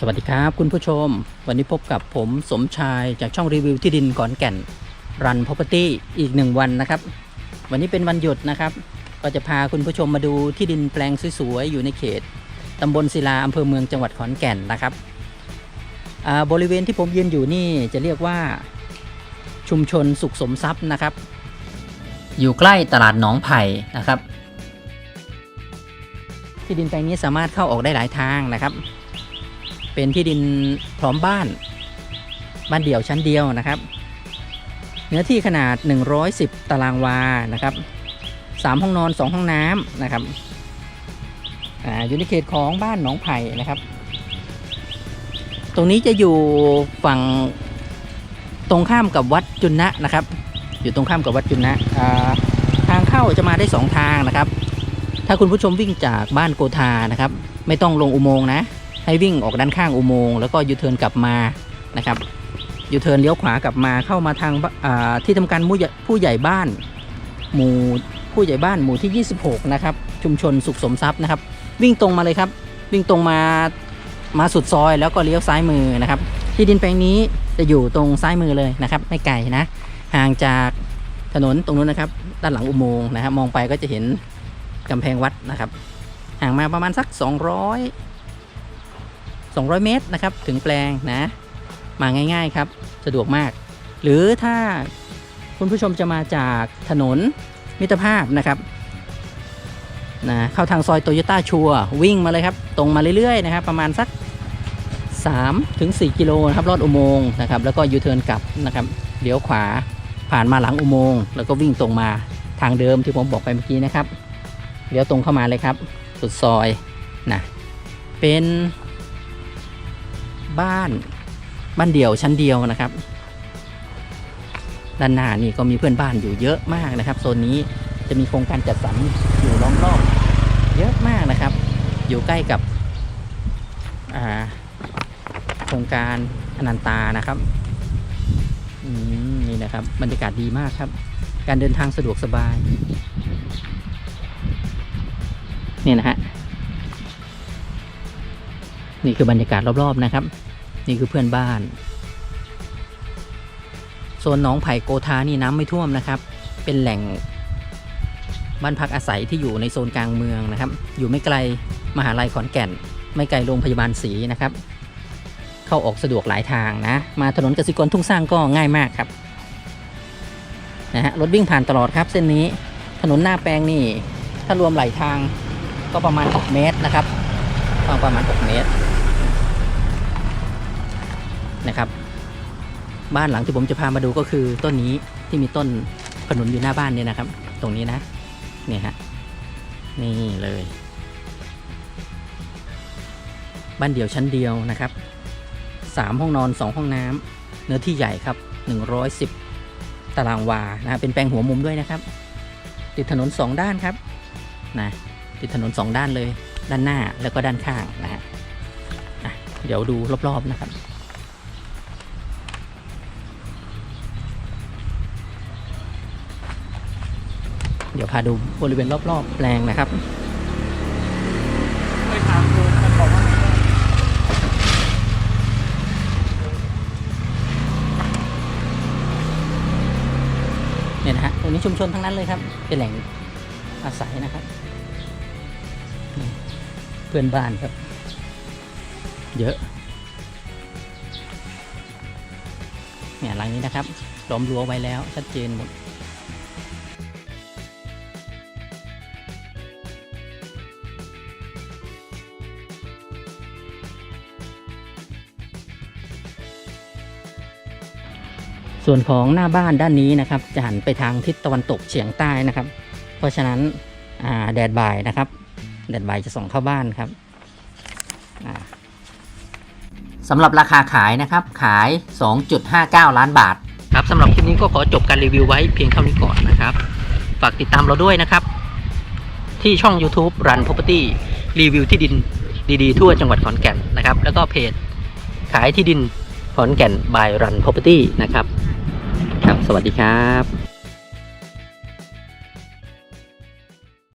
สวัสดีครับคุณผู้ชม วันนี้พบกับผมสมชายจากช่องรีวิวที่ดินขอนแก่นรัน property อีกหนึ่งวันนะครับ วันนี้เป็นวันหยุดนะครับ ก็จะพาคุณผู้ชมมาดูที่ดินแปลงสวยๆอยู่ในเขตตำบลศิลาอำเภอเมืองจังหวัดขอนแก่นนะครับอ่าบริเวณที่ผมยืนอยู่นี่จะเรียกว่าชุมชนสุขสมทรัพย์นะครับ อยู่ใกล้ตลาดหนองไผ่นะครับ ที่ดินแปลงนี้สามารถเข้าออกได้หลายทางนะครับ เป็นที่ดินพร้อมบ้าน บ้านเดี่ยวชั้นเดียวนะครับ เนื้อที่ขนาด 110 ตารางวานะครับ 3 ห้องนอน 2 ห้องน้ำนะครับออยู่ในเขตของบ้านหนองไผ่นะครับ ตรงนี้จะอยู่ฝั่งตรงข้ามกับวัดจุนนะนะครับ อยู่ตรงข้ามกับวัดจุนนะทางเข้าจะมาได้ 2 ทางนะครับ ถ้าคุณผู้ชมวิ่งจากบ้านโกธานะครับ ไม่ต้องลงอุโมงค์นะ ให้วิ่งออกด้านข้างอุโมงค์แล้วก็ยูเทิร์นกลับมานะครับยูเทิร์นเลี้ยวขวากลับมาเข้ามาทางที่ทำการผู้ใหญ่ผู้ใหญ่บ้าน หมู่ผู้ใหญ่บ้านหมู่ที่ 26 นะครับ ชุมชนสุขสมทรัพย์นะครับ วิ่งตรงมาเลยครับ วิ่งตรงมามาสุดซอยแล้วก็เลี้ยวซ้ายมือนะครับ ที่ดินแปลงนี้จะอยู่ตรงซ้ายมือเลยนะครับ ไม่ไกลนะ ห่างจากถนนตรงนู้นนะครับ ด้านหลังอุโมงค์นะครับ มองไปก็จะเห็นกำแพงวัดนะครับ ห่างมาประมาณสัก 200 200 เมตรนะครับ ถึงแปลงนะ มาง่ายๆครับสะดวกมาก หรือถ้าคุณผู้ชมจะมาจากถนนมิตรภาพนะครับนะเข้าทางซอยโตโยต้าชัววิ่งมาเลยครับ ตรงมาเรื่อยๆนะครับ ประมาณสัก3ถึง4กิโลนะครับลอดอุโมงค์นะครับ แล้วก็ยูเทิร์นกลับนะครับเลี้ยวขวาผ่านมาหลังอุโมงค์แล้วก็วิ่งตรงมาทางเดิมที่ผมบอกไปเมื่อกี้นะครับเลี้ยวตรงเข้ามาเลยครับ สุดซอยนะเป็น บ้าน บ้านเดี่ยวชั้นเดียวนะครับ ด้านหน้านี่ก็มีเพื่อนบ้านอยู่เยอะมากนะครับโซนนี้จะมีโครงการจัดสรรอยู่ล้อมรอบเยอะมากนะครับ อยู่ใกล้กับโครงการอนันตานะครับนี่นะครับบรรยากาศดีมากครับ การเดินทางสะดวกสบาย นี่นะฮะนี่คือบรรยากาศรอบๆนะครับ นี่คือเพื่อนบ้าน โซนหนองไผ่โกธานี่น้ำไม่ท่วมนะครับ เป็นแหล่งบ้านพักอาศัยที่อยู่ในโซนกลางเมืองนะครับ อยู่ไม่ไกลมหาลัยขอนแก่น ไม่ไกลโรงพยาบาลศรีนะครับ เข้าออกสะดวกหลายทางนะ มาถนนกสิกรทุ่งสร้างก็ง่ายมากครับนะฮะรถวิ่งผ่านตลอดครับเส้นนี้ถนนหน้าแปลงนี่ ถ้ารวมไหลทางก็ประมาณ 6 เมตรนะครับ ประมาณ 6 เมตร นะครับ บ้านหลังที่ผมจะพามาดูก็คือต้นนี้ที่มีต้นขนุนอยู่หน้าบ้านเนี่ยนะครับ ตรงนี้นะนี่ฮะนี่เลย บ้านเดี่ยวชั้นเดียวนะครับสามห้องนอนสองห้องน้ำเนื้อที่ใหญ่ครับ110ตารางวานะเป็นแปลงหัวมุมด้วยนะครับ ติดถนนสองด้านครับนะติดถนนสองด้านเลย ด้านหน้าแล้วก็ด้านข้างนะฮะอะเดี๋ยวดูรอบๆนะครับ เดี๋ยวพาดูบริเวณรอบๆแปลงนะครับไปถามดูมันบอกว่าเนี่ยนะฮะตรงนี้ชุมชนทั้งนั้นเลยครับ เป็นแหล่งอาศัยนะครับ เพื่อนบ้านครับ เยอะ เนี่ยหลังนี้นะครับล้อมรั้วไว้แล้วชัดเจนหมด ส่วนของหน้าบ้านด้านนี้นะครับ จะหันไปทางทิศตะวันตกเฉียงใต้นะครับ เพราะฉะนั้นแดดบ่ายนะครับ แดดบ่ายจะส่องเข้าบ้านครับสำหรับราคาขายนะครับ ขาย 2.59 ล้านบาท ครับสำหรับคลิปนี้ก็ขอจบการรีวิวไว้เพียงเท่านี้ก่อนนะครับ ฝากติดตามเราด้วยนะครับ ที่ช่อง YouTube Run Property รีวิวที่ดินดีๆ ทั่วจังหวัดขอนแก่นนะครับ แล้วก็เพจขายที่ดินขอนแก่น by Run Property นะครับ สวัสดีครับ